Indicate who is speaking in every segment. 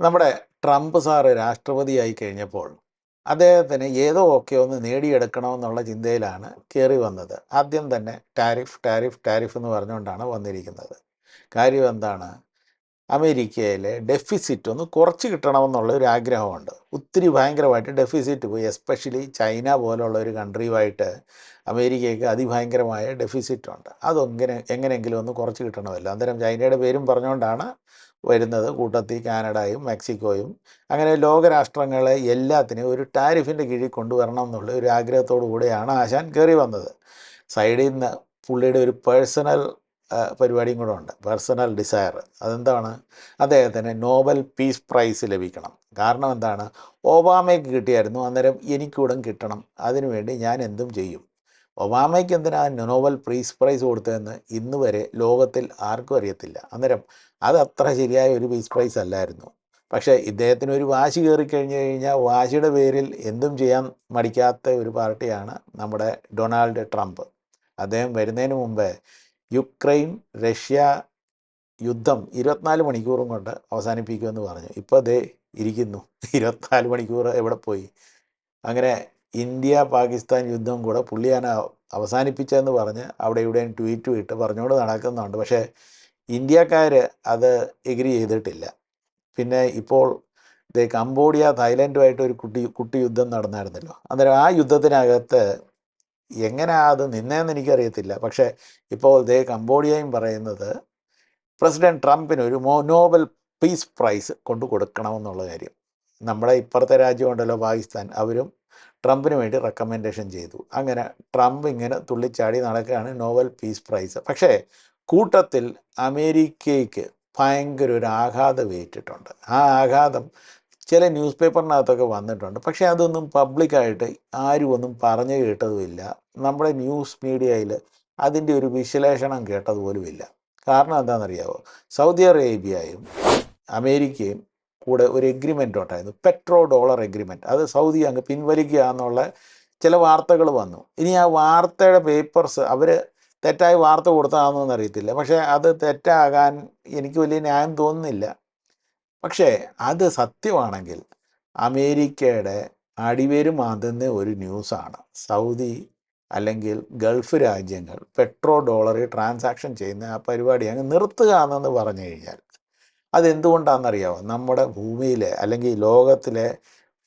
Speaker 1: നമ്മുടെ Trump sir രാഷ്ട്രപതിയായി കഴിഞ്ഞപ്പോൾ അദ്ദേഹത്തിന് ഏതോ ഒക്കെ ഒന്ന് നേടിയെടുക്കണമെന്നുള്ള ചിന്തയിലാണ് കയറി വന്നത്. ആദ്യം തന്നെ ടാരിഫ് ടാരിഫ് ടാരിഫ് എന്ന് പറഞ്ഞുകൊണ്ടാണ് വന്നിരിക്കുന്നത്. കാര്യം എന്താണ്? അമേരിക്കയിലെ ഡെഫിസിറ്റ് ഒന്ന് കുറച്ച് കിട്ടണമെന്നുള്ള ഒരു ആഗ്രഹമുണ്ട്. ഒത്തിരി ഭയങ്കരമായിട്ട് ഡെഫിസിറ്റ് പോയി എസ്പെഷ്യലി ചൈന പോലുള്ള ഒരു കൺട്രിയുമായിട്ട് അമേരിക്കയ്ക്ക് അതിഭയങ്കരമായ ഡെഫിസിറ്റ് ഉണ്ട്. അതൊങ്ങനെ എങ്ങനെയെങ്കിലും ഒന്ന് കുറച്ച് കിട്ടണമല്ലോ. അന്നേരം ചൈനയുടെ പേരും പറഞ്ഞുകൊണ്ടാണ് വരുന്നത്. കൂട്ടത്തിൽ കാനഡയും മെക്സിക്കോയും. അങ്ങനെ ലോകരാഷ്ട്രങ്ങളെ എല്ലാത്തിനെയും ഒരു ടാരിഫിന്റെ കീഴിൽ കൊണ്ടുവരണം എന്നുള്ള ഒരു ആഗ്രഹത്തോടു കൂടെയാണ് ആശാൻ കയറി വന്നത്. സൈഡിൽ നിന്ന് പുള്ളിയുടെ ഒരു പേഴ്സണൽ പരിപാടിയും കൂടെ ഉണ്ട്. Personal desire. അതെന്താണ്? അദ്ദേഹത്തിന് നോബൽ പീസ് പ്രൈസ് ലഭിക്കണം. കാരണം എന്താണ്? ഒബാമയ്ക്ക് കിട്ടിയായിരുന്നു. അന്നേരം എനിക്കൂടെ കിട്ടണം. അതിനുവേണ്ടി ഞാൻ എന്തും ചെയ്യും. ഒബാമയ്ക്ക് എന്തിനാ നോബൽ പ്രീസ് പ്രൈസ് കൊടുത്തതെന്ന് ഇന്ന് വരെ ലോകത്തിൽ ആർക്കും അറിയത്തില്ല. അന്നേരം അത് അത്ര ശരിയായ ഒരു പീസ് പ്രൈസ് അല്ലായിരുന്നു. പക്ഷേ ഇദ്ദേഹത്തിന് ഒരു വാശി കയറി കഴിഞ്ഞു കഴിഞ്ഞാൽ വാശിയുടെ പേരിൽ എന്തും ചെയ്യാൻ മടിക്കാത്ത ഒരു പാർട്ടിയാണ് നമ്മുടെ ഡൊണാൾഡ് ട്രംപ്. അദ്ദേഹം വരുന്നതിന് മുമ്പേ യുക്രൈൻ റഷ്യ യുദ്ധം ഇരുപത്തിനാല് മണിക്കൂറും കൊണ്ട് അവസാനിപ്പിക്കുമെന്ന് പറഞ്ഞു. ഇപ്പോൾ അതേ ഇരിക്കുന്നു. ഇരുപത്തിനാല് മണിക്കൂർ എവിടെ പോയി? അങ്ങനെ ഇന്ത്യ പാകിസ്ഥാൻ യുദ്ധം കൂടെ പുള്ളിയാണ് അവസാനിപ്പിച്ചതെന്ന് പറഞ്ഞ് അവിടെ ഇവിടെയും ട്വീറ്റ് ഇട്ട് പറഞ്ഞുകൊണ്ട് നടക്കുന്നുണ്ട്. പക്ഷേ ഇന്ത്യക്കാർ അത് എഗ്രി ചെയ്തിട്ടില്ല. പിന്നെ ഇപ്പോൾ ദേ കംബോഡിയ തായ്ലൻഡുമായിട്ട് ഒരു കുട്ടി കുട്ടി യുദ്ധം നടന്നായിരുന്നല്ലോ. അന്നേരം ആ യുദ്ധത്തിനകത്ത് എങ്ങനെയാ അത് നിന്നേന്ന് എനിക്കറിയത്തില്ല. പക്ഷേ ഇപ്പോൾ ദേ കംബോഡിയയും പറയുന്നത് പ്രസിഡന്റ് ട്രംപിന് ഒരു നോബൽ പീസ് പ്രൈസ് കൊണ്ടു കൊടുക്കണമെന്നുള്ള കാര്യം. നമ്മുടെ ഇപ്പുറത്തെ രാജ്യമുണ്ടല്ലോ പാകിസ്ഥാൻ. അവരും ട്രംപിന് വേണ്ടി റെക്കമെൻഡേഷൻ ചെയ്തു. അങ്ങനെ ട്രംപ് ഇങ്ങനെ തുള്ളിച്ചാടി നടക്കുകയാണ് നോവൽ പീസ് പ്രൈസ് പക്ഷേ കൂട്ടത്തിൽ അമേരിക്കയ്ക്ക് ഭയങ്കര ഒരു ആഘാതം ഏറ്റിട്ടുണ്ട്. ആ ആഘാതം ചില ന്യൂസ് പേപ്പറിനകത്തൊക്കെ വന്നിട്ടുണ്ട്. പക്ഷേ അതൊന്നും പബ്ലിക്കായിട്ട് ആരും ഒന്നും പറഞ്ഞു കേട്ടതുമില്ല. നമ്മുടെ ന്യൂസ് മീഡിയയിൽ അതിന്റെ ഒരു വിശ്ലേഷണം കേട്ടതുപോലുമില്ല. കാരണം എന്താണെന്നറിയാമോ സൗദി അറേബ്യയും അമേരിക്കയും കൂടെ ഒരു എഗ്രിമെന്റ് ഉണ്ടായിരുന്നു. പെട്രോ ഡോളർ എഗ്രിമെന്റ് അത് സൗദി അങ്ങ് പിൻവലിക്കുക എന്നുള്ള ചില വാർത്തകൾ വന്നു. ഇനി ആ വാർത്തയുടെ പേപ്പർസ് അവർ തെറ്റായി വാർത്ത കൊടുത്തതാണെന്നൊന്നും അറിയത്തില്ല. പക്ഷേ അത് തെറ്റാകാൻ എനിക്ക് വലിയ ന്യായം തോന്നുന്നില്ല. പക്ഷേ അത് സത്യമാണെങ്കിൽ അമേരിക്കയുടെ അടിവേര് മാന്തുന്ന ഒരു ന്യൂസാണ്. സൗദി അല്ലെങ്കിൽ ഗൾഫ് രാജ്യങ്ങൾ പെട്രോ ഡോളറിൽ ട്രാൻസാക്ഷൻ ചെയ്യുന്ന ആ പരിപാടി അങ്ങ് നിർത്തുക എന്നു പറഞ്ഞു കഴിഞ്ഞാൽ അതെന്തുകൊണ്ടാണെന്നറിയാമോ നമ്മുടെ ഭൂമിയിലെ അല്ലെങ്കിൽ ലോകത്തിലെ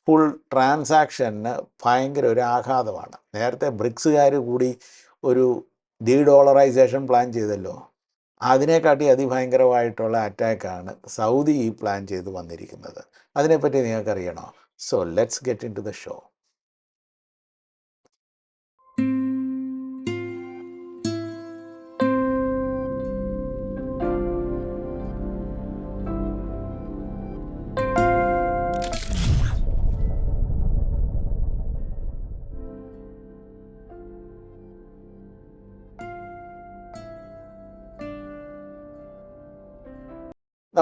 Speaker 1: ഫുൾ ട്രാൻസാക്ഷന് ഭയങ്കര ഒരു ആഘാതമാണ്. നേരത്തെ ബ്രിക്സുകാർ കൂടി ഒരു ഡീ ഡോളറൈസേഷൻ പ്ലാൻ ചെയ്തല്ലോ. അതിനെക്കാട്ടി അതിഭയങ്കരമായിട്ടുള്ള അറ്റാക്കാണ് സൗദി ഈ പ്ലാൻ ചെയ്ത് വന്നിരിക്കുന്നത്. അതിനെപ്പറ്റി നിങ്ങൾക്കറിയണോ? So let's get into the show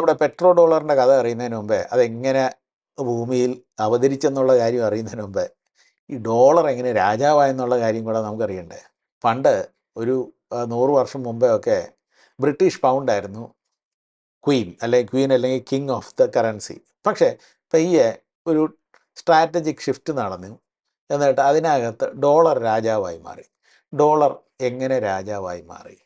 Speaker 1: നമ്മുടെ പെട്രോ ഡോളറിന്റെ കഥ അറിയുന്നതിന് മുമ്പേ അതെങ്ങനെ ഭൂമിയിൽ അവതരിച്ചെന്നുള്ള കാര്യം അറിയുന്നതിന് മുമ്പേ ഈ ഡോളർ എങ്ങനെ രാജാവായെന്നുള്ള കാര്യം കൂടെ നമുക്കറിയണ്ടേ. പണ്ട് ഒരു നൂറ് വർഷം മുമ്പേ ഒക്കെ ബ്രിട്ടീഷ് പൗണ്ടായിരുന്നു ക്വീൻ അല്ലെങ്കിൽ ക്വീൻ അല്ലെങ്കിൽ കിങ് ഓഫ് ദ കറൻസി പക്ഷേ പയ്യെ ഒരു സ്ട്രാറ്റജിക് ഷിഫ്റ്റ് നടന്നു. എന്നിട്ട് അതിനകത്ത് ഡോളർ രാജാവായി മാറി. ഡോളർ എങ്ങനെ രാജാവായി മാറി?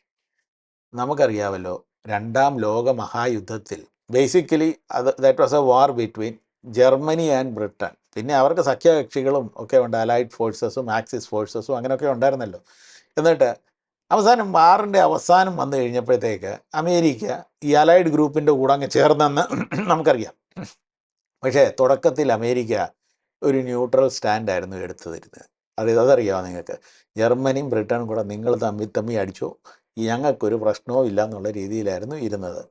Speaker 1: നമുക്കറിയാമല്ലോ രണ്ടാം ലോക മഹായുദ്ധത്തിൽ. ബേസിക്കലി അത് that was a war between Germany and Britain പിന്നെ അവർക്ക് സഖ്യകക്ഷികളും ഒക്കെ ഉണ്ട്. അലൈഡ് ഫോഴ്സസും ആക്സിസ് ഫോഴ്സസും അങ്ങനെയൊക്കെ ഉണ്ടായിരുന്നല്ലോ. എന്നിട്ട് അവസാനം വാറിന്റെ അവസാനം വന്നു കഴിഞ്ഞപ്പോഴത്തേക്ക് അമേരിക്ക ഈ അലൈഡ് ഗ്രൂപ്പിന്റെ കൂടെ അങ്ങ് ചേർന്നെന്ന് നമുക്കറിയാം. പക്ഷേ തുടക്കത്തിൽ അമേരിക്ക ഒരു ന്യൂട്രൽ സ്റ്റാൻഡായിരുന്നു എടുത്തു തരുന്നത് അത് അതറിയാമോ നിങ്ങൾക്ക്? ജർമ്മനിയും ബ്രിട്ടനും കൂടെ നിങ്ങൾ തമ്മി തമ്മി അടിച്ചോ? ഞങ്ങൾക്കൊരു പ്രശ്നവും ഇല്ല എന്നുള്ള രീതിയിലായിരുന്നു ഇരുന്നത്.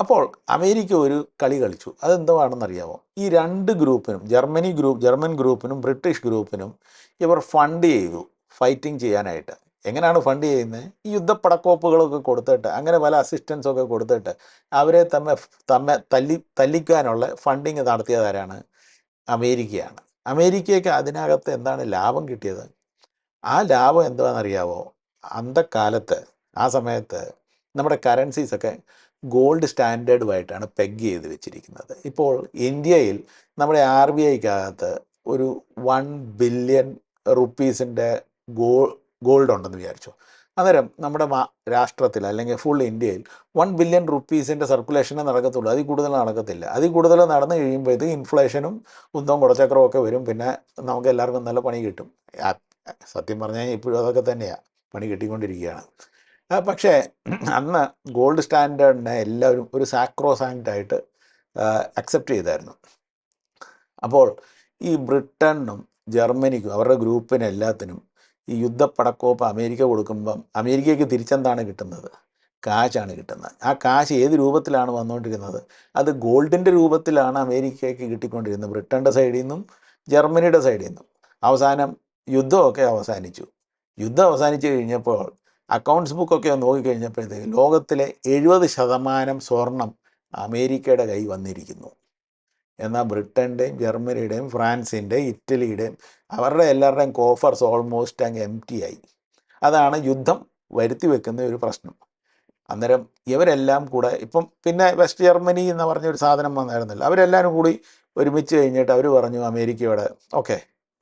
Speaker 1: അപ്പോൾ അമേരിക്ക ഒരു കളി കളിച്ചു. അതെന്തുവാണെന്നറിയാമോ ഈ രണ്ട് ഗ്രൂപ്പിനും ജർമ്മനി ഗ്രൂപ്പ് ജർമ്മൻ ഗ്രൂപ്പിനും ബ്രിട്ടീഷ് ഗ്രൂപ്പിനും ഇവർ ഫണ്ട് ചെയ്തു ഫൈറ്റിംഗ് ചെയ്യാനായിട്ട്. എങ്ങനെയാണ് ഫണ്ട് ചെയ്യുന്നത് ഈ യുദ്ധപ്പടക്കോപ്പുകളൊക്കെ കൊടുത്തിട്ട് അങ്ങനെ പല അസിസ്റ്റൻസൊക്കെ കൊടുത്തിട്ട് അവരെ തമ്മെ തമ്മെ തല്ലി തല്ലിക്കാനുള്ള ഫണ്ടിങ് നടത്തിയതാരാണ്? അമേരിക്കയാണ്. അമേരിക്കയ്ക്ക് അതിനകത്ത് എന്താണ് ലാഭം കിട്ടിയത്? ആ ലാഭം എന്താണെന്നറിയാവോ അന്തക്കാലത്ത് ആ സമയത്ത് നമ്മുടെ കറൻസീസൊക്കെ ഗോൾഡ് സ്റ്റാൻഡേർഡുമായിട്ടാണ് പെഗ് ചെയ്ത് വെച്ചിരിക്കുന്നത്. ഇപ്പോൾ ഇന്ത്യയിൽ നമ്മുടെ ആർ ബി ഐക്കകത്ത് ഒരു വൺ ബില്യൺ റുപ്പീസിന്റെ ഗോ ഗോൾഡ് ഉണ്ടെന്ന് വിചാരിച്ചു. അന്നേരം നമ്മുടെ രാഷ്ട്രത്തിൽ അല്ലെങ്കിൽ ഫുൾ ഇന്ത്യയിൽ വൺ ബില്യൺ റുപ്പീസിന്റെ സർക്കുലേഷനെ നടക്കത്തുള്ളൂ. അതിൽ കൂടുതൽ നടക്കത്തില്ല. അതിൽ കൂടുതൽ നടന്നു കഴിയുമ്പോഴത്തേക്ക് ഇൻഫ്ലേഷനും കുന്തവും കുടച്ചക്രവും ഒക്കെ വരും. പിന്നെ നമുക്ക് എല്ലാവർക്കും നല്ല പണി കിട്ടും. സത്യം പറഞ്ഞാൽ ഇപ്പോഴും അതൊക്കെ തന്നെയാണ് പണി കിട്ടിക്കൊണ്ടിരിക്കുകയാണ്. പക്ഷേ അന്ന് ഗോൾഡ് സ്റ്റാൻഡേർഡിനെ എല്ലാവരും ഒരു സാക്രോ ആയിട്ട് അക്സെപ്റ്റ് ചെയ്തായിരുന്നു. അപ്പോൾ ഈ ബ്രിട്ടനും ജർമ്മനിക്കും അവരുടെ ഗ്രൂപ്പിന് എല്ലാത്തിനും ഈ യുദ്ധപ്പടക്കോപ്പ് അമേരിക്ക കൊടുക്കുമ്പം അമേരിക്കയ്ക്ക് തിരിച്ചെന്താണ് കിട്ടുന്നത്? കാശാണ് കിട്ടുന്നത്. ആ കാശ് ഏത് രൂപത്തിലാണ് വന്നുകൊണ്ടിരുന്നത്? അത് ഗോൾഡിന്റെ രൂപത്തിലാണ് അമേരിക്കയ്ക്ക് കിട്ടിക്കൊണ്ടിരുന്നത്. ബ്രിട്ടന്റെ സൈഡിൽ നിന്നും ജർമ്മനിയുടെ സൈഡിൽ നിന്നും. അവസാനം യുദ്ധമൊക്കെ അവസാനിച്ചു. യുദ്ധം അവസാനിച്ചു കഴിഞ്ഞപ്പോൾ അക്കൗണ്ട്സ് ബുക്കൊക്കെ ഒന്ന് നോക്കിക്കഴിഞ്ഞപ്പോഴത്തേക്ക് ലോകത്തിലെ എഴുപത് ശതമാനം സ്വർണം അമേരിക്കയുടെ കൈ വന്നിരിക്കുന്നു. എന്നാൽ ബ്രിട്ടന്റെയും ജർമ്മനിയുടെയും ഫ്രാൻസിന്റെയും ഇറ്റലിയുടെയും അവരുടെ എല്ലാവരുടെയും കോഫർസ് ഓൾമോസ്റ്റ് അങ്ങ് എം ടി ആയി. അതാണ് യുദ്ധം വരുത്തി വെക്കുന്ന ഒരു പ്രശ്നം. അന്നേരം ഇവരെല്ലാം കൂടെ ഇപ്പം പിന്നെ വെസ്റ്റ് ജർമ്മനി എന്ന് പറഞ്ഞൊരു സാധനം വന്നായിരുന്നില്ല. അവരെല്ലാവരും കൂടി ഒരുമിച്ച് കഴിഞ്ഞിട്ട് അവർ പറഞ്ഞു അമേരിക്കയോട് ഓക്കെ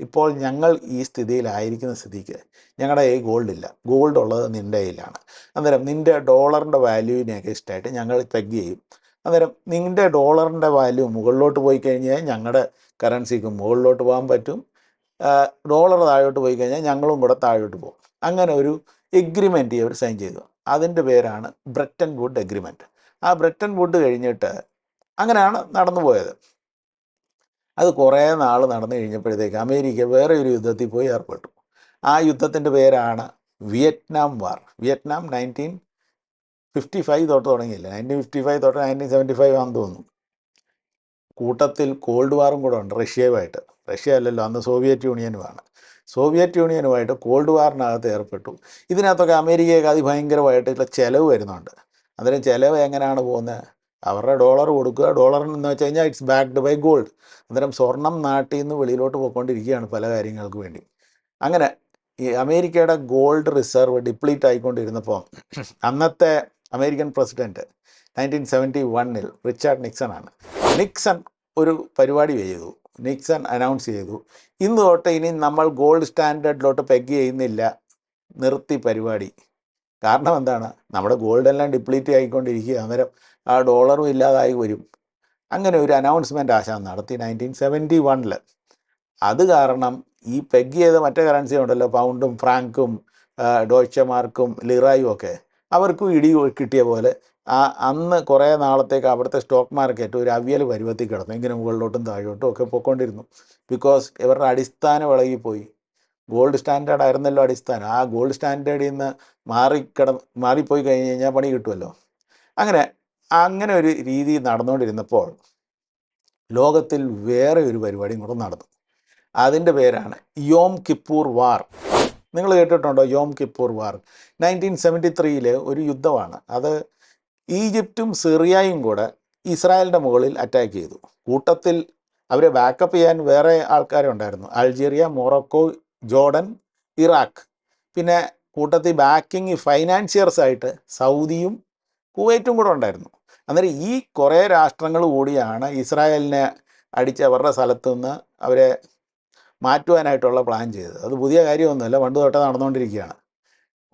Speaker 1: ഇപ്പോൾ ഞങ്ങൾ ഈ സ്ഥിതിയിലായിരിക്കുന്ന സ്ഥിതിക്ക് ഞങ്ങളുടെ കയ്യിൽ ഗോൾഡ് ഇല്ല ഗോൾഡ് ഉള്ളത് നിന്റെ കയ്യിലാണ്. അന്നേരം നിന്റെ ഡോളറിന്റെ വാല്യൂവിനെയൊക്കെ ഇഷ്ടമായിട്ട് ഞങ്ങൾ തെഗ് ചെയ്യും. അന്നേരം നിന്റെ ഡോളറിന്റെ വാല്യൂ മുകളിലോട്ട് പോയി കഴിഞ്ഞാൽ ഞങ്ങളുടെ കറൻസിക്ക് മുകളിലോട്ട് പോകാൻ പറ്റും. ഡോളർ താഴോട്ട് പോയി കഴിഞ്ഞാൽ ഞങ്ങളും കൂടെ താഴോട്ട് പോകും. അങ്ങനെ ഒരു എഗ്രിമെന്റ് അവർ സൈൻ ചെയ്തു. അതിന്റെ പേരാണ് ബ്രിട്ടൻ വുഡ് എഗ്രിമെന്റ് ആ ബ്രിട്ടൻ വുഡ് കഴിഞ്ഞിട്ട് അങ്ങനെയാണ് നടന്നു പോയത്. അത് കുറേ നാൾ നടന്നു കഴിഞ്ഞപ്പോഴത്തേക്ക് അമേരിക്ക വേറെ ഒരു യുദ്ധത്തിൽ പോയി ഏർപ്പെട്ടു. ആ യുദ്ധത്തിന്റെ പേരാണ് Vietnam war. Vietnam nineteen fifty five തൊട്ട് തുടങ്ങിയില്ല? നയന്റീൻ ഫിഫ്റ്റി ഫൈവ് തൊട്ട് നയന്റീൻ സെവന്റി ഫൈവ് ആണെന്ന് തോന്നുന്നു. കൂട്ടത്തിൽ കോൾഡ് വാറും കൂടെ ഉണ്ട് റഷ്യയുമായിട്ട്. റഷ്യ അല്ലല്ലോ അന്ന് സോവിയറ്റ് യൂണിയനുമാണ്. സോവിയറ്റ് യൂണിയനുമായിട്ട് കോൾഡ് വാറിനകത്ത് ഏർപ്പെട്ടു. ഇതിനകത്തൊക്കെ അമേരിക്കയൊക്കെ അതിഭയങ്കരമായിട്ടുള്ള ചിലവ് വരുന്നുണ്ട്. അന്നേരം ചിലവ് എങ്ങനെയാണ് പോകുന്നത്? അവരുടെ ഡോളർ കൊടുക്കുക. ഡോളർ എന്ന് വെച്ച് കഴിഞ്ഞാൽ ഇറ്റ്സ് ബാക്ക്ഡ് ബൈ ഗോൾഡ് അന്നേരം സ്വർണം നാട്ടിൽ നിന്ന് വെളിയിലോട്ട് പോയിക്കൊണ്ടിരിക്കുകയാണ് പല കാര്യങ്ങൾക്ക് വേണ്ടി. അങ്ങനെ ഈ അമേരിക്കയുടെ ഗോൾഡ് റിസർവ് ഡിപ്ലീറ്റ് ആയിക്കൊണ്ടിരുന്നപ്പോൾ അന്നത്തെ അമേരിക്കൻ പ്രസിഡന്റ് നയന്റീൻ സെവന്റി വണ്ണിൽ റിച്ചാർഡ് നിക്സൺ ആണ് നിക്സൺ ഒരു പരിപാടി ചെയ്തു. നിക്സൺ അനൗൺസ് ചെയ്തു. ഇന്ന് തൊട്ട് ഇനി നമ്മൾ ഗോൾഡ് സ്റ്റാൻഡേർഡിലോട്ട് പെഗ് ചെയ്യുന്നില്ല. നിർത്തി പരിപാടി. കാരണം എന്താണ്? നമ്മുടെ ഗോൾഡ് എല്ലാം ഡിപ്ലീറ്റ് ആയിക്കൊണ്ടിരിക്കുക അന്നേരം ആ ഡോളറും ഇല്ലാതായി വരും. അങ്ങനെ ഒരു അനൗൺസ്മെന്റ് ആശാൻ നടത്തി നയന്റീൻ സെവന്റി വണ്ണിൽ അത് കാരണം ഈ പെഗ് ചെയ്ത മറ്റേ കറൻസി ഉണ്ടല്ലോ പൗണ്ടും ഫ്രാങ്കും ഡോയ്ച്ചമാർക്കും ലിറായും ഒക്കെ. അവർക്കും ഇടി കിട്ടിയ പോലെ ആ അന്ന് കുറേ നാളത്തേക്ക് അവിടുത്തെ സ്റ്റോക്ക് മാർക്കറ്റ് ഒരു അവിയൽ പരുവത്തിൽ കിടന്നു. ഇങ്ങനെ മുകളിലോട്ടും താഴോട്ടും ഒക്കെ പോയിക്കൊണ്ടിരുന്നു ബിക്കോസ് ഇവരുടെ അടിസ്ഥാനം ഇളകിപ്പോയി ഗോൾഡ് സ്റ്റാൻഡേർഡ് ആയിരുന്നല്ലോ അടിസ്ഥാനം. ആ ഗോൾഡ് സ്റ്റാൻഡേർഡിൽ നിന്ന് മാറിക്കിട മാറിപ്പോയി കഴിഞ്ഞ് കഴിഞ്ഞാൽ പണി കിട്ടുമല്ലോ. അങ്ങനെ അങ്ങനെ ഒരു രീതി നടന്നുകൊണ്ടിരുന്നപ്പോൾ ലോകത്തിൽ വേറെ ഒരു പരിപാടിയും കൂടെ നടന്നു. അതിന്റെ പേരാണ് യോം കിപ്പൂർ വാർ. നിങ്ങൾ കേട്ടിട്ടുണ്ടോ Yom Kippur war? Nineteen seventy ത്രീയിലെ ഒരു യുദ്ധമാണ്. അത് ഈജിപ്തും സിറിയയും കൂടെ ഇസ്രായേലിന്റെ മുകളിൽ അറ്റാക്ക് ചെയ്തു. കൂട്ടത്തിൽ അവരെ ബാക്കപ്പ് ചെയ്യാൻ വേറെ ആൾക്കാരുണ്ടായിരുന്നു. Algeria Morocco Jordan Iraq. പിന്നെ കൂട്ടത്തിൽ ബാക്കിങ് ഫൈനാൻഷ്യർസ് ആയിട്ട് സൗദിയും കുവൈറ്റും കൂടെ ഉണ്ടായിരുന്നു. അന്നേരം ഈ കുറേ രാഷ്ട്രങ്ങൾ കൂടിയാണ് ഇസ്രായേലിനെ അടിച്ച് അവരുടെ സ്ഥലത്തു നിന്ന് അവരെ മാറ്റുവാനായിട്ടുള്ള പ്ലാൻ ചെയ്തത്. അത് പുതിയ കാര്യമൊന്നുമല്ല പണ്ട് തൊട്ടേ നടന്നുകൊണ്ടിരിക്കുകയാണ്.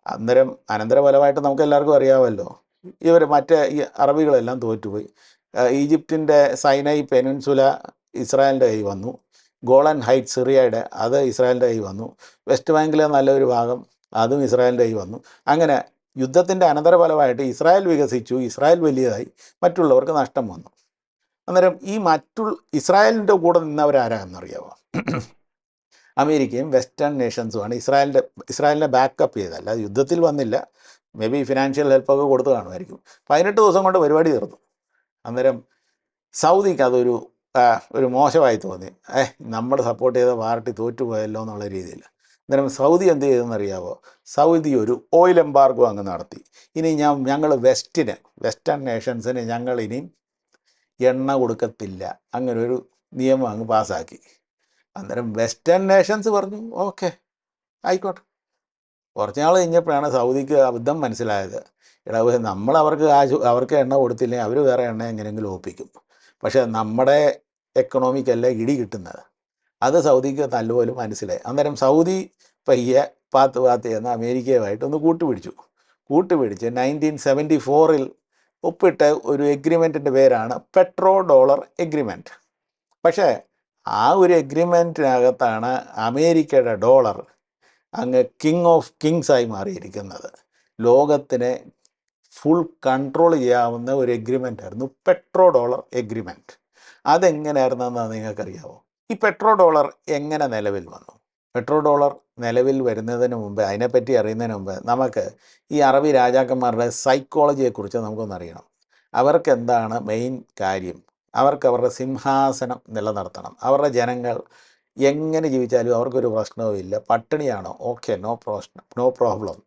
Speaker 1: അന്നേരം അനന്തരഫലമായിട്ട് നമുക്ക് എല്ലാവർക്കും അറിയാമല്ലോ. ഇവർ മറ്റേ ഈ അറബികളെല്ലാം തോറ്റുപോയി. ഈജിപ്തിന്റെ സൈനൈ പെനിൻസുല ഇസ്രായേലിന്റെ കൈ വന്നു. ഗോളൻ ഹൈറ്റ് സിറിയയുടെ അത് ഇസ്രായേലിന്റെ കൈ വന്നു. വെസ്റ്റ് ബാങ്കിലെ നല്ലൊരു ഭാഗം അതും ഇസ്രായേലിന്റെ കൈ വന്നു. അങ്ങനെ യുദ്ധത്തിന്റെ അനന്തരഫലമായിട്ട് ഇസ്രായേൽ വികസിച്ചു. ഇസ്രായേൽ വലിയതായി. മറ്റുള്ളവർക്ക് നഷ്ടം വന്നു. അന്നേരം ഈ മറ്റുള്ള ഇസ്രായേലിന്റെ കൂടെ നിന്നവരാരാന്നറിയാമോ അമേരിക്കയും വെസ്റ്റേൺ നേഷൻസുമാണ്. ഇസ്രായേലിന്റെ ഇസ്രായേലിനെ ബാക്കപ്പ് ചെയ്തല്ല യുദ്ധത്തിൽ വന്നില്ല. മേ ബി ഫിനാൻഷ്യൽ ഹെൽപ്പൊക്കെ കൊടുത്തു കാണുമായിരിക്കും. പതിനെട്ട് ദിവസം കൊണ്ട് പരിപാടി തീർന്നു. അന്നേരം സൗദിക്ക് അതൊരു ഒരു മോശമായി തോന്നി. ഏ നമ്മൾ സപ്പോർട്ട് ചെയ്ത പാർട്ടി തോറ്റുപോയല്ലോ എന്നുള്ള രീതിയിൽ. അന്നേരം സൗദി എന്ത് ചെയ്തെന്നറിയാവോ? സൗദി ഒരു ഓയിൽ എംബാർഗോ അങ്ങ് നടത്തി. ഇനി ഞാൻ ഞങ്ങൾ വെസ്റ്റിന് വെസ്റ്റേൺ നേഷൻസിന് ഞങ്ങൾ എണ്ണ കൊടുക്കത്തില്ല. അങ്ങനെ ഒരു നിയമം അങ്ങ് പാസ്സാക്കി. അന്നേരം വെസ്റ്റേൺ നേഷൻസ് പറഞ്ഞു ഓക്കെ ആയിക്കോട്ടെ. കുറച്ച് നാൾ കഴിഞ്ഞപ്പോഴാണ് സൗദിക്ക് അബദ്ധം മനസ്സിലായത്. എടാ നമ്മൾ അവർക്ക് കാശ് അവർക്ക് എണ്ണ കൊടുത്തില്ലെങ്കിൽ അവർ വേറെ എണ്ണ എങ്ങനെയെങ്കിലും ഒപ്പിക്കും. പക്ഷേ നമ്മുടെ എക്കണോമിക്കല്ല ഇടി കിട്ടുന്നത്? അത് സൗദിക്ക് നല്ലപോലെ മനസ്സിലായി. അന്നേരം സൗദി പയ്യെ പാത്ത് പാത്ത് എന്ന അമേരിക്കയുമായിട്ട് ഒന്ന് കൂട്ടുപിടിച്ചു. കൂട്ടുപിടിച്ച് നയന്റീൻ സെവന്റി ഫോറിൽ ഒപ്പിട്ട ഒരു എഗ്രിമെന്റിന്റെ പേരാണ് പെട്രോ ഡോളർ എഗ്രിമെന്റ് പക്ഷേ ആ ഒരു എഗ്രിമെന്റിനകത്താണ് അമേരിക്കയുടെ ഡോളർ അങ്ങ് കിങ് ഓഫ് കിങ്സ് ആയി മാറിയിരിക്കുന്നത്. ലോകത്തിനെ ഫുൾ കൺട്രോൾ ചെയ്യാവുന്ന ഒരു എഗ്രിമെന്റ് ആയിരുന്നു. പെട്രോ ഡോളർ എഗ്രിമെന്റ് അതെങ്ങനെയായിരുന്നെന്ന് നിങ്ങൾക്കറിയാമോ ഈ പെട്രോ ഡോളർ എങ്ങനെ നിലവിൽ വന്നു? പെട്രോ ഡോളർ നിലവിൽ വരുന്നതിന് മുമ്പ് അതിനെപ്പറ്റി അറിയുന്നതിന് മുമ്പ് നമുക്ക് ഈ അറബി രാജാക്കന്മാരുടെ സൈക്കോളജിയെക്കുറിച്ച് നമുക്കൊന്ന് അറിയണം. അവർക്ക് എന്താണ് മെയിൻ കാര്യം? അവർക്ക് അവരുടെ സിംഹാസനം നിലനിർത്തണം. അവരുടെ ജനങ്ങൾ എങ്ങനെ ജീവിച്ചാലും അവർക്കൊരു പ്രശ്നവുമില്ല പട്ടിണിയാണോ? ഓക്കെ നോ പ്രശ്നം നോ പ്രോബ്ലം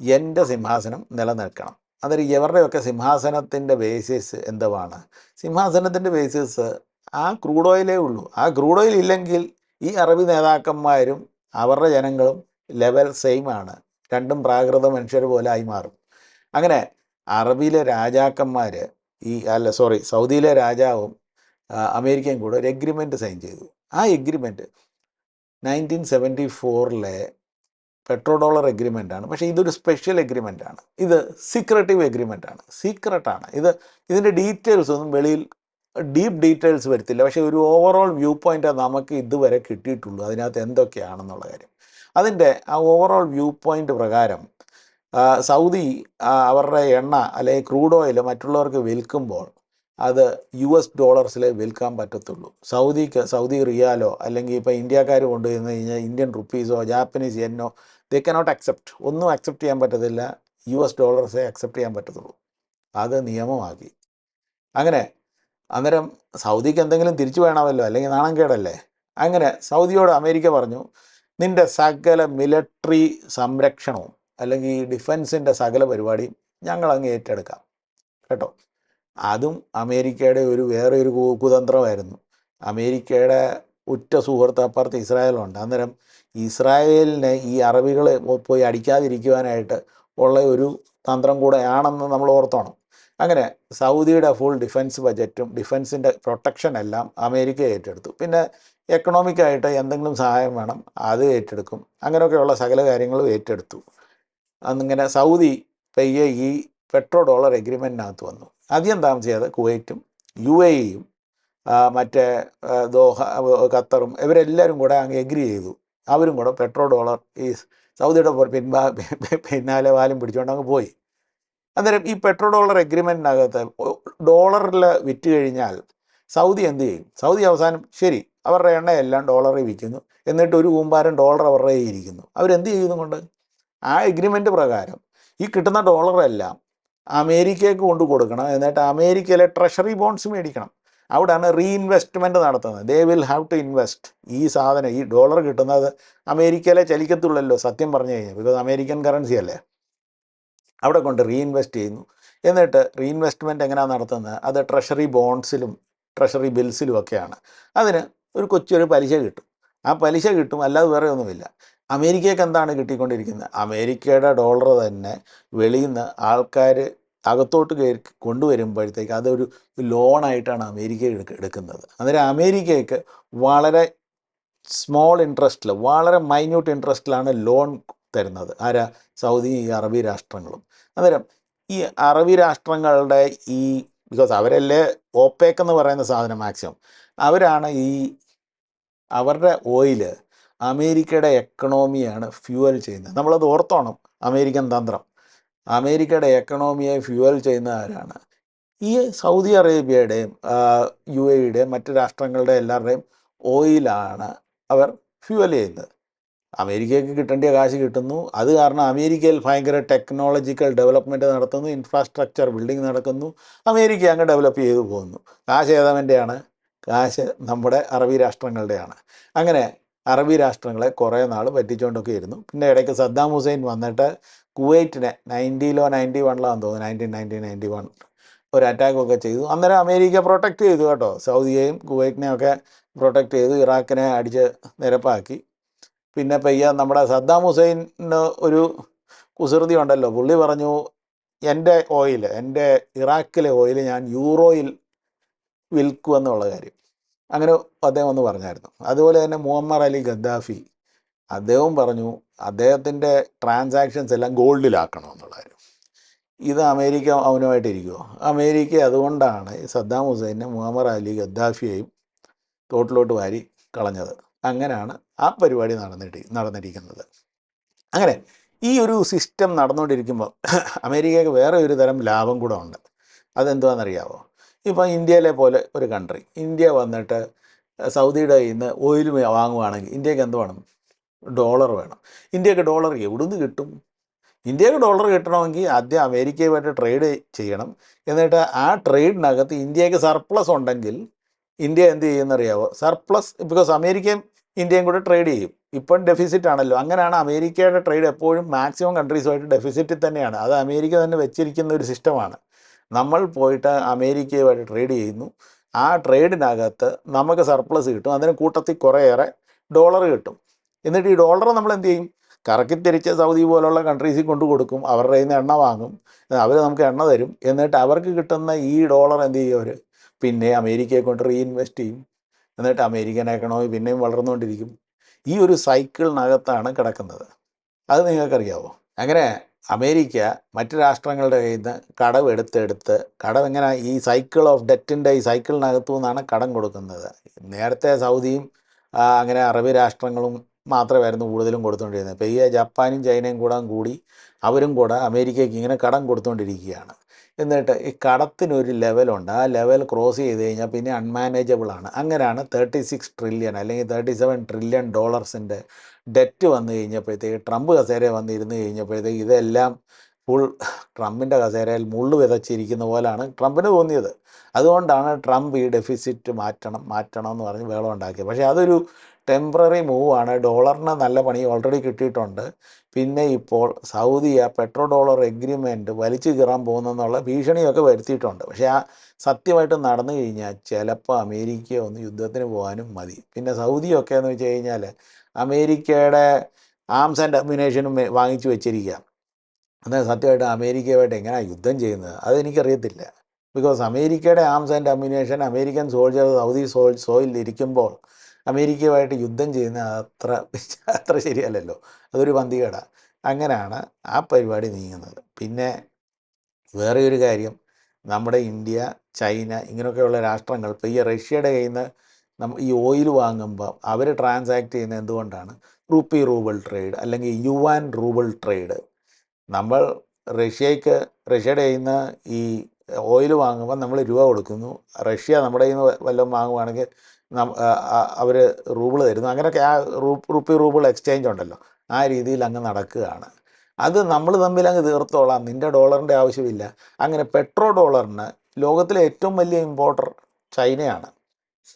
Speaker 1: എന്റെ സിംഹാസനം നിലനിൽക്കണം. അതൊരു ഇവരുടെയൊക്കെ സിംഹാസനത്തിന്റെ ബേസിസ് എന്തുവാണ്? സിംഹാസനത്തിന്റെ ബേസിസ് ആ ക്രൂഡ് ഓയിലേ ഉള്ളൂ. ആ ക്രൂഡ് ഓയിൽ ഇല്ലെങ്കിൽ ഈ അറബി നേതാക്കന്മാരും അവരുടെ ജനങ്ങളും ലെവൽ സെയിം ആണ്. രണ്ടും പ്രാകൃത മനുഷ്യർ പോലെ ആയി മാറും. അങ്ങനെ അറബിയിലെ രാജാക്കന്മാർ ഈ അല്ല സോറി സൗദിയിലെ രാജാവും അമേരിക്കയും കൂടെ ഒരു എഗ്രിമെന്റ് സൈൻ ചെയ്തു. ആ എഗ്രിമെന്റ് നയന്റീൻ സെവന്റി ഫോറിലെ പെട്രോ ഡോളർ എഗ്രിമെന്റ് ആണ്. പക്ഷേ ഇതൊരു സ്പെഷ്യൽ എഗ്രിമെന്റ് ആണ്. ഇത് സീക്രട്ടീവ് എഗ്രിമെന്റ് ആണ്. സീക്രട്ടാണ് ഇത് ഇതിന്റെ ഡീറ്റെയിൽസ് ഒന്നും വെളിയിൽ ഡീപ്പ് ഡീറ്റെയിൽസ് വരത്തില്ല. പക്ഷേ ഒരു ഓവറോൾ വ്യൂ പോയിന്റ് നമുക്ക് ഇതുവരെ കിട്ടിയിട്ടുള്ളൂ. അതിനകത്ത് എന്തൊക്കെയാണെന്നുള്ള കാര്യം. അതിന്റെ ആ ഓവറോൾ വ്യൂ പോയിന്റ് പ്രകാരം സൗദി അവരുടെ എണ്ണ അല്ലെങ്കിൽ ക്രൂഡ് ഓയിൽ മറ്റുള്ളവർക്ക് വിൽക്കുമ്പോൾ അത് യു എസ് ഡോളേഴ്സിലേ വിൽക്കാൻ പറ്റത്തുള്ളൂ. സൗദിക്ക് സൗദി റിയാലോ അല്ലെങ്കിൽ ഇപ്പോൾ ഇന്ത്യക്കാർ കൊണ്ടുവന്ന് കഴിഞ്ഞാൽ ഇന്ത്യൻ റുപ്പീസോ ജാപ്പനീസ് യെന്നോ ദേ കനോട്ട് അക്സെപ്റ്റ് ഒന്നും അക്സെപ്റ്റ് ചെയ്യാൻ പറ്റത്തില്ല. യു എസ് ഡോളേഴ്സേ അക്സെപ്റ്റ് ചെയ്യാൻ പറ്റത്തുള്ളൂ. അത് നിയമമാക്കി. അങ്ങനെ അന്നേരം സൗദിക്ക് എന്തെങ്കിലും തിരിച്ചു വേണമല്ലോ? അല്ലെങ്കിൽ നാണം കേടല്ലേ? അങ്ങനെ സൗദിയോട് അമേരിക്ക പറഞ്ഞു നിന്റെ സകല മിലിറ്ററി സംരക്ഷണവും അല്ലെങ്കിൽ ഡിഫൻസിന്റെ സകല പരിപാടിയും ഞങ്ങൾ അങ്ങ് ഏറ്റെടുക്കാം. കേട്ടോ? അതും അമേരിക്കയുടെ ഒരു വേറെ ഒരു കുതന്ത്രമായിരുന്നു അമേരിക്കയുടെ ഉറ്റ സുഹൃത്ത് അപ്പുറത്ത് ഇസ്രായേലുണ്ട്. അന്നേരം ഇസ്രായേലിനെ ഈ അറബികളെ പോയി അടിക്കാതിരിക്കുവാനായിട്ട് ഉള്ള ഒരു തന്ത്രം കൂടെ ആണെന്ന് നമ്മൾ ഓർത്തോണം. അങ്ങനെ സൗദിയുടെ ഫുൾ ഡിഫൻസ് ബജറ്റും ഡിഫൻസിന്റെ പ്രൊട്ടക്ഷൻ എല്ലാം അമേരിക്ക ഏറ്റെടുത്തു. പിന്നെ എക്കണോമിക്കായിട്ട് എന്തെങ്കിലും സഹായം വേണം അത് ഏറ്റെടുക്കും. അങ്ങനെയൊക്കെയുള്ള സകല കാര്യങ്ങളും ഏറ്റെടുത്തു. അന്നിങ്ങനെ സൗദി പയ്യെ ഈ പെട്രോ ഡോളർ എഗ്രിമെന്റിനകത്ത് വന്നു അധികം താമസിയാതെ കുവൈറ്റും യു എ ഇയും മറ്റേ ദോഹ ഖത്തറും ഇവരെല്ലാവരും കൂടെ അങ്ങ് എഗ്രി ചെയ്തു. അവരും കൂടെ പെട്രോ ഡോളർ ഈ സൗദിയുടെ പിൻഭാ പിന്നാലെ വാലും പിടിച്ചുകൊണ്ട് അങ്ങ് പോയി. അന്നേരം ഈ പെട്രോ ഡോളർ എഗ്രിമെന്റിനകത്ത് ഡോളറിൽ വിറ്റ് കഴിഞ്ഞാൽ സൗദി എന്ത് ചെയ്യും? സൗദി അവസാനം ശരി അവരുടെ എണ്ണയെല്ലാം ഡോളറിൽ വിൽക്കുന്നു. എന്നിട്ട് ഒരു കൂമ്പാരം ഡോളർ അവരുടെ ഇരിക്കുന്നു. അവരെന്ത് ചെയ്യുന്നുകൊണ്ട്? ആ എഗ്രിമെന്റ് പ്രകാരം ഈ കിട്ടുന്ന ഡോളറെല്ലാം അമേരിക്കയ്ക്ക് കൊണ്ടു കൊടുക്കണം എന്നിട്ട് അമേരിക്കയിലെ ട്രഷറി ബോണ്ട്സ് മേടിക്കണം. അവിടെയാണ് റീഇൻവെസ്റ്റ്മെന്റ് നടത്തുന്നത്. They will have to invest ഈ സാധനം ഈ ഡോളർ കിട്ടുന്നത് അമേരിക്കയിലെ ചലിക്കത്തുള്ളല്ലോ സത്യം പറഞ്ഞു കഴിഞ്ഞാൽ. ബിക്കോസ് അമേരിക്കൻ കറൻസി അല്ലേ? അവിടെ കൊണ്ട് റീഇൻവെസ്റ്റ് ചെയ്യുന്നു. എന്നിട്ട് റീഇൻവെസ്റ്റ്മെന്റ് എങ്ങനെയാണ് നടത്തുന്നത്? അത് ട്രഷറി ബോൺസിലും ട്രഷറി ബിൽസിലും ഒക്കെയാണ്. അതിന് ഒരു കൊച്ചൊരു പലിശ കിട്ടും. ആ പലിശ കിട്ടും അല്ലാതെ വേറെ ഒന്നുമില്ല. അമേരിക്കയ്ക്ക് എന്താണ് കിട്ടിക്കൊണ്ടിരിക്കുന്നത്? അമേരിക്കയുടെ ഡോളർ തന്നെ വെളിയിൽ നിന്ന് ആൾക്കാർ അകത്തോട്ട് കയറി കൊണ്ടുവരുമ്പോഴത്തേക്ക് അതൊരു ലോണായിട്ടാണ് അമേരിക്ക എടുക്ക- എടുക്കുന്നത്. അന്നേരം അമേരിക്കയ്ക്ക് വളരെ സ്മോൾ ഇൻട്രസ്റ്റിൽ വളരെ മൈന്യൂട്ട് ഇൻട്രസ്റ്റിലാണ് ലോൺ തരുന്നത്. ആരാ? സൗദി അറബി രാഷ്ട്രങ്ങളും. അന്നേരം ഈ അറബി രാഷ്ട്രങ്ങളുടെ ഈ ബിക്കോസ് അവരല്ലേ ഓപ്പേക്ക് എന്ന് പറയുന്ന സാധനം മാക്സിമം അവരാണ് ഈ അവരുടെ ഓയിൽ അമേരിക്കയുടെ എക്കണോമിയാണ് ഫ്യൂവൽ ചെയ്യുന്നത്. നമ്മളത് ഓർത്തോണം. അമേരിക്കൻ തന്ത്രം. അമേരിക്കയുടെ എക്കണോമിയെ ഫ്യൂവൽ ചെയ്യുന്ന ആരാണ് ഈ സൗദി അറേബ്യയുടെയും യു എയുടെയും മറ്റ് രാഷ്ട്രങ്ങളുടെ എല്ലാവരുടെയും ഓയിലാണ് അവർ ഫ്യൂവൽ ചെയ്യുന്നത്. അമേരിക്കയ്ക്ക് കിട്ടേണ്ട കാശ് കിട്ടുന്നു. അത് കാരണം അമേരിക്കയിൽ ഭയങ്കര ടെക്നോളജിക്കൽ ഡെവലപ്മെന്റ് നടത്തുന്നു ഇൻഫ്രാസ്ട്രക്ചർ ബിൽഡിംഗ് നടക്കുന്നു. അമേരിക്ക അങ്ങ് ഡെവലപ്പ് ചെയ്തു പോകുന്നു. കാശ് ഏതവന്റെയാണ് കാശ് നമ്മുടെ അറബി രാഷ്ട്രങ്ങളുടെയാണ്. അങ്ങനെ അറബി രാഷ്ട്രങ്ങളെ കുറേ നാൾ പറ്റിച്ചുകൊണ്ടൊക്കെ ഇരുന്നു. പിന്നെ ഇടയ്ക്ക് സദ്ദാം ഹുസൈൻ വന്നിട്ട് കുവൈറ്റിനെ നയന്റിയിലോ നയന്റി വണ്ണിലാന്ന് തോന്നുന്നു. നയന്റീൻ നയന്റി നയന്റി വൺ ഒരു അറ്റാക്കൊക്കെ ചെയ്തു. അന്നേരം അമേരിക്ക പ്രൊട്ടക്റ്റ് ചെയ്തു കേട്ടോ. സൗദിയെയും കുവൈറ്റിനെയും ഒക്കെ പ്രൊട്ടക്റ്റ് ചെയ്തു. ഇറാഖിനെ അടിച്ച് നിരപ്പാക്കി. പിന്നെ പയ്യ നമ്മുടെ സദ്ദാം ഹുസൈന് ഒരു കുസൃതി ഉണ്ടല്ലോ. പുള്ളി പറഞ്ഞു എന്റെ ഓയിൽ എന്റെ ഇറാഖിലെ ഓയിൽ ഞാൻ യൂറോയിൽ വിൽക്കുമെന്നുള്ള കാര്യം. അങ്ങനെ അദ്ദേഹം ഒന്ന് പറഞ്ഞായിരുന്നു. അതുപോലെ തന്നെ മുഹമ്മദ് അലി ഗദ്ദാഫി അദ്ദേഹവും പറഞ്ഞു അദ്ദേഹത്തിന്റെ ട്രാൻസാക്ഷൻസ് എല്ലാം ഗോൾഡിലാക്കണം എന്നുള്ളതായിരുന്നു ഇത് അമേരിക്ക അവനുമായിട്ടിരിക്കുമോ അമേരിക്ക അതുകൊണ്ടാണ് സദ്ദാം ഹുസൈനെ മുഹമ്മദ് അലി ഗദ്ദാഫിയെയും തോട്ടിലോട്ട് വാരി കളഞ്ഞത്. അങ്ങനെയാണ് ആ പരിപാടി നടന്നിട്ട് നടന്നിരിക്കുന്നത്. അങ്ങനെ ഈ ഒരു സിസ്റ്റം നടന്നുകൊണ്ടിരിക്കുമ്പോൾ അമേരിക്കയ്ക്ക് വേറെ ഒരു തരം ലാഭം കൂടെ ഉണ്ട്. അതെന്തുവാണെന്നറിയാമോ ഇപ്പോൾ ഇന്ത്യയിലെ പോലെ ഒരു കൺട്രി ഇന്ത്യ വന്നിട്ട് സൗദിയുടെ കയ്യിൽ നിന്ന് ഓയിൽ വാങ്ങുവാണെങ്കിൽ ഇന്ത്യയ്ക്ക് എന്ത് വേണം? ഡോളർ വേണം. ഇന്ത്യയ്ക്ക് ഡോളർ എവിടുന്ന് കിട്ടും? ഇന്ത്യയ്ക്ക് ഡോളർ കിട്ടണമെങ്കിൽ ആദ്യം അമേരിക്കയുമായിട്ട് ട്രേഡ് ചെയ്യണം. എന്നിട്ട് ആ ട്രേഡിനകത്ത് ഇന്ത്യയ്ക്ക് സർപ്ലസ് ഉണ്ടെങ്കിൽ ഇന്ത്യ എന്ത് ചെയ്യുമെന്നറിയാവോ? സർപ്ലസ് ബിക്കോസ് അമേരിക്കയും ഇന്ത്യയും കൂടെ ട്രേഡ് ചെയ്യും. ഇപ്പം ഡെഫിസിറ്റ് ആണല്ലോ. അങ്ങനെയാണ് അമേരിക്കയുടെ ട്രേഡ് എപ്പോഴും മാക്സിമം കൺട്രീസുമായിട്ട് ഡെഫിസിറ്റിൽ തന്നെയാണ്. അത് അമേരിക്ക തന്നെ വെച്ചിരിക്കുന്ന ഒരു സിസ്റ്റമാണ് നമ്മൾ പോയിട്ട് അമേരിക്കയുമായിട്ട് ട്രേഡ് ചെയ്യുന്നു. ആ ട്രേഡിനകത്ത് നമുക്ക് സർപ്ലസ് കിട്ടും. അതിന് കൂട്ടത്തിൽ കുറേയേറെ ഡോളർ കിട്ടും. എന്നിട്ട് ഈ ഡോളർ നമ്മൾ എന്ത് ചെയ്യും? കറക്കി തിരിച്ച സൗദി പോലുള്ള കൺട്രീസിൽ കൊണ്ടു കൊടുക്കും. അവരുടെ നിന്ന് എണ്ണ വാങ്ങും. അവർ നമുക്ക് എണ്ണ തരും. എന്നിട്ട് അവർക്ക് കിട്ടുന്ന ഈ ഡോളർ എന്ത് ചെയ്യും അവർ പിന്നെ അമേരിക്കയെ കൊണ്ട് റീഇൻവെസ്റ്റ് ചെയ്യും. എന്നിട്ട് അമേരിക്കൻ എക്കണോമി പിന്നെയും വളർന്നുകൊണ്ടിരിക്കും. ഈ ഒരു സൈക്കിളിനകത്താണ് കിടക്കുന്നത്. അത് നിങ്ങൾക്കറിയാവോ? അങ്ങനെ അമേരിക്ക മറ്റ് രാഷ്ട്രങ്ങളുടെ കയ്യിൽ നിന്ന് കടം എടുത്തെടുത്ത് കടം എങ്ങനെ ഈ സൈക്കിൾ ഓഫ് ഡെറ്റിന്റെ ഈ സൈക്കിളിനകത്തു നിന്നാണ് കടം കൊടുക്കുന്നത്. നേരത്തെ സൗദിയും അങ്ങനെ അറബി രാഷ്ട്രങ്ങളും മാത്രമായിരുന്നു കൂടുതലും കൊടുത്തുകൊണ്ടിരുന്നത്. ഇപ്പോൾ ഈ ജപ്പാനും ചൈനയും കൂടെ കൂടി അവരും കൂടെ അമേരിക്കയ്ക്ക് ഇങ്ങനെ കടം കൊടുത്തുകൊണ്ടിരിക്കുകയാണ്. എന്നിട്ട് ഈ കടത്തിനൊരു ലെവലുണ്ട്. ആ ലെവൽ ക്രോസ് ചെയ്ത് കഴിഞ്ഞാൽ പിന്നെ അൺമാനേജബിൾ ആണ്. അങ്ങനെയാണ് തേർട്ടി സിക്സ് ട്രില്യൺ അല്ലെങ്കിൽ തേർട്ടി സെവൻ ട്രില്യൺ ഡോളേഴ്സിന്റെ ഡെറ്റ് വന്നു കഴിഞ്ഞപ്പോഴത്തേക്ക് ട്രംപ് കസേര വന്നിരുന്നു കഴിഞ്ഞപ്പോഴത്തേക്ക് ഇതെല്ലാം ഫുൾ ട്രംപിന്റെ കസേരയിൽ മുള്ളു വിതച്ചിരിക്കുന്ന പോലാണ് ട്രംപിന് തോന്നിയത്. അതുകൊണ്ടാണ് ട്രംപ് ഈ ഡെഫിസിറ്റ് മാറ്റണം മാറ്റണം എന്ന് പറഞ്ഞ് വേളം ഉണ്ടാക്കിയത്. പക്ഷേ അതൊരു ടെമ്പററി മൂവാണ് ഡോളറിന് നല്ല പണി ഓൾറെഡി കിട്ടിയിട്ടുണ്ട്. പിന്നെ ഇപ്പോൾ സൗദി ആ പെട്രോ ഡോളർ എഗ്രിമെന്റ് വലിച്ചു കീറാൻ പോകുന്നെന്നുള്ള ഭീഷണിയൊക്കെ വരുത്തിയിട്ടുണ്ട്. പക്ഷേ ആ സത്യമായിട്ട് നടന്നു കഴിഞ്ഞാൽ ചിലപ്പോൾ അമേരിക്ക ഒന്ന് യുദ്ധത്തിന് പോകാനും മതി. പിന്നെ സൗദിയൊക്കെ എന്ന് വെച്ച് കഴിഞ്ഞാൽ അമേരിക്കയുടെ ആംസ് ആൻഡ് അമ്മിനേഷനും വാങ്ങിച്ചു വെച്ചിരിക്കുക എന്നാൽ സത്യമായിട്ട് അമേരിക്കയുമായിട്ട് എങ്ങനെയാണ് യുദ്ധം ചെയ്യുന്നത്? അതെനിക്കറിയത്തില്ല. ബിക്കോസ് അമേരിക്കയുടെ arms and ammunition American soldier Saudi soil ഇരിക്കുമ്പോൾ അമേരിക്കയുമായിട്ട് യുദ്ധം ചെയ്യുന്ന അത്ര അത്ര ശരിയല്ലല്ലോ. അതൊരു പന്തികേട. അങ്ങനെയാണ് ആ പരിപാടി നീങ്ങുന്നത്. പിന്നെ വേറെ ഒരു കാര്യം. നമ്മുടെ ഇന്ത്യ ചൈന ഇങ്ങനെയൊക്കെയുള്ള രാഷ്ട്രങ്ങൾ ഇപ്പോൾ ഈ റഷ്യയുടെ കയ്യിൽ നിന്ന് നമ്മ ഈ ഓയിൽ വാങ്ങുമ്പോൾ അവർ ട്രാൻസാക്ട് ചെയ്യുന്നത് എന്തുകൊണ്ടാണ്? റുപ്പി റൂബിൾ ട്രേഡ് അല്ലെങ്കിൽ യുവാൻ റൂബിൾ ട്രേഡ്. നമ്മൾ റഷ്യക്ക് റഷ്യയുടെ കയ്യിൽ നിന്ന് ഈ ഓയിൽ വാങ്ങുമ്പോൾ നമ്മൾ രൂപ കൊടുക്കുന്നു. റഷ്യ നമ്മുടെ കയ്യിൽ നിന്ന് വല്ലതും വാങ്ങുവാണെങ്കിൽ അവർ റൂബിൾ തരുന്നു. അങ്ങനെയൊക്കെ ആ റൂപ്പ് റൂബിൾ എക്സ്ചേഞ്ച് ഉണ്ടല്ലോ. ആ രീതിയിൽ അങ്ങ് നടക്കുകയാണ്. അത് നമ്മൾ തമ്മിൽ അങ്ങ് തീർത്തോളാം. നിന്റെ ഡോളറിന്റെ ആവശ്യമില്ല. അങ്ങനെ പെട്രോ ഡോളറിന് ലോകത്തിലെ ഏറ്റവും വലിയ ഇമ്പോർട്ടർ ചൈനയാണ്.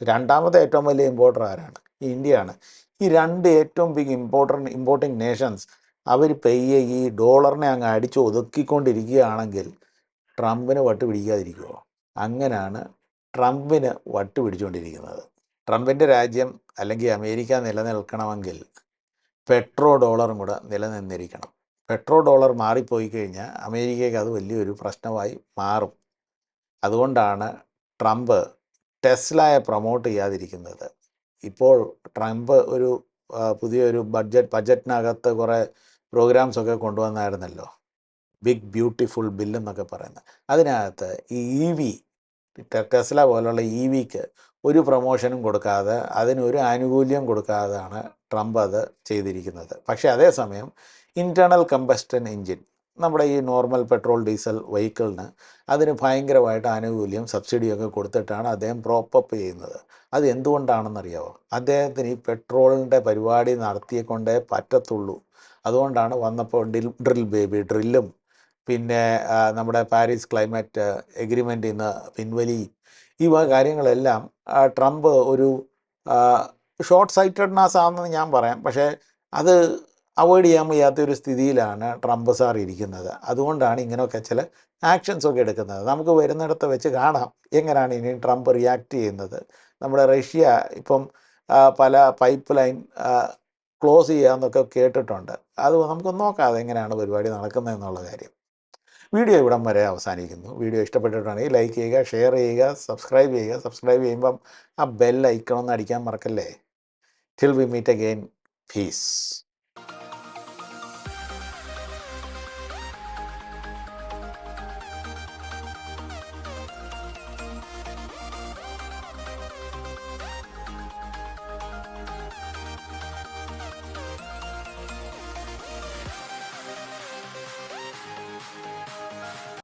Speaker 1: രണ്ടാമത്തെ ഏറ്റവും വലിയ ഇമ്പോർട്ടർ ആരാണ്? ഇന്ത്യയാണ്. ഈ രണ്ട് ഏറ്റവും ബിഗ് ഇമ്പോർട്ടർ ഇമ്പോർട്ടിങ് നേഷൻസ് അവർ പെയ്യെ ഈ ഡോളറിനെ അങ്ങ് അടിച്ച് ഒതുക്കിക്കൊണ്ടിരിക്കുകയാണെങ്കിൽ ട്രംപിന് വട്ട് പിടിക്കാതിരിക്കുമോ അങ്ങനെയാണ് ട്രംപിന് വട്ട് പിടിച്ചുകൊണ്ടിരിക്കുന്നത് ട്രംപിന്റെ രാജ്യം അല്ലെങ്കിൽ അമേരിക്ക നിലനിൽക്കണമെങ്കിൽ പെട്രോ ഡോളറും കൂടെ നിലനിന്നിരിക്കണം. പെട്രോ ഡോളർ മാറിപ്പോയി കഴിഞ്ഞാൽ അമേരിക്കയ്ക്ക് അത് വലിയൊരു പ്രശ്നമായി മാറും. അതുകൊണ്ടാണ് ട്രംപ് ടെസ്ലയെ പ്രൊമോട്ട് ചെയ്യാതിരിക്കുന്നത്. ഇപ്പോൾ ട്രംപ് ഒരു പുതിയൊരു ബഡ്ജറ്റ് ബഡ്ജറ്റിനകത്ത് കുറേ പ്രോഗ്രാംസ് ഒക്കെ കൊണ്ടുവന്നായിരുന്നല്ലോ. ബിഗ് ബ്യൂട്ടിഫുൾ ബില്ലെന്നൊക്കെ പറയുന്നത്. അതിനകത്ത് ഈ ഇ വി ടെസ്ല പോലുള്ള ഇ വിക്ക് ഒരു പ്രമോഷനും കൊടുക്കാതെ അതിനൊരു ആനുകൂല്യം കൊടുക്കാതെയാണ് ട്രംപ് അത് ചെയ്തിരിക്കുന്നത്. പക്ഷേ അതേസമയം ഇന്റേർണൽ കമ്പസ്റ്റൻ എൻജിൻ നമ്മുടെ ഈ നോർമൽ പെട്രോൾ ഡീസൽ വെഹിക്കിളിന് അതിന് ഭയങ്കരമായിട്ട് ആനുകൂല്യം സബ്സിഡിയൊക്കെ കൊടുത്തിട്ടാണ് അദ്ദേഹം പ്രോപ്പപ്പ് ചെയ്യുന്നത്. അത് എന്തുകൊണ്ടാണെന്നറിയാമോ അദ്ദേഹത്തിന് ഈ പെട്രോളിന്റെ പരിപാടി നടത്തിയെക്കൊണ്ടേ പറ്റത്തുള്ളൂ. അതുകൊണ്ടാണ് വന്നപ്പോൾ ഡിൽ ഡ്രിൽ ബേബി ഡ്രില്ലും പിന്നെ നമ്മുടെ പാരീസ് ക്ലൈമറ്റ് എഗ്രിമെന്റിൽ നിന്ന് പിൻവലി ഈ വക കാര്യങ്ങളെല്ലാം ട്രംപ് ഒരു ഷോർട്ട് സൈറ്റഡ്നെസ് ആണെന്ന് ഞാൻ പറയാം. പക്ഷേ അത് അവോയ്ഡ് ചെയ്യാൻ വയ്യാത്ത ഒരു സ്ഥിതിയിലാണ് ട്രംപ് സാർ ഇരിക്കുന്നത്. അതുകൊണ്ടാണ് ഇങ്ങനെയൊക്കെ ചില ആക്ഷൻസ് ഒക്കെ എടുക്കുന്നത്. നമുക്ക് വരുന്നിടത്ത് വെച്ച് കാണാം എങ്ങനെയാണ് ഇനി ട്രംപ് റിയാക്ട് ചെയ്യുന്നത്. നമ്മുടെ റഷ്യ ഇപ്പം പല പൈപ്പ് ലൈൻ ക്ലോസ് ചെയ്യാമെന്നൊക്കെ കേട്ടിട്ടുണ്ട്. അത് നമുക്ക് നോക്കാം എങ്ങനെയാണ് പരിപാടി നടക്കുന്നത് എന്നുള്ള കാര്യം. വീഡിയോ ഇവിടം വരെ അവസാനിക്കുന്നു. വീഡിയോ ഇഷ്ടപ്പെട്ടിട്ടുണ്ടെങ്കിൽ ലൈക്ക് ചെയ്യുക ഷെയർ ചെയ്യുക സബ്സ്ക്രൈബ് ചെയ്യുക. സബ്സ്ക്രൈബ് ചെയ്യുമ്പം ആ ബെൽ ഐക്കൺ അടിക്കാൻ മറക്കല്ലേ? Till we meet again peace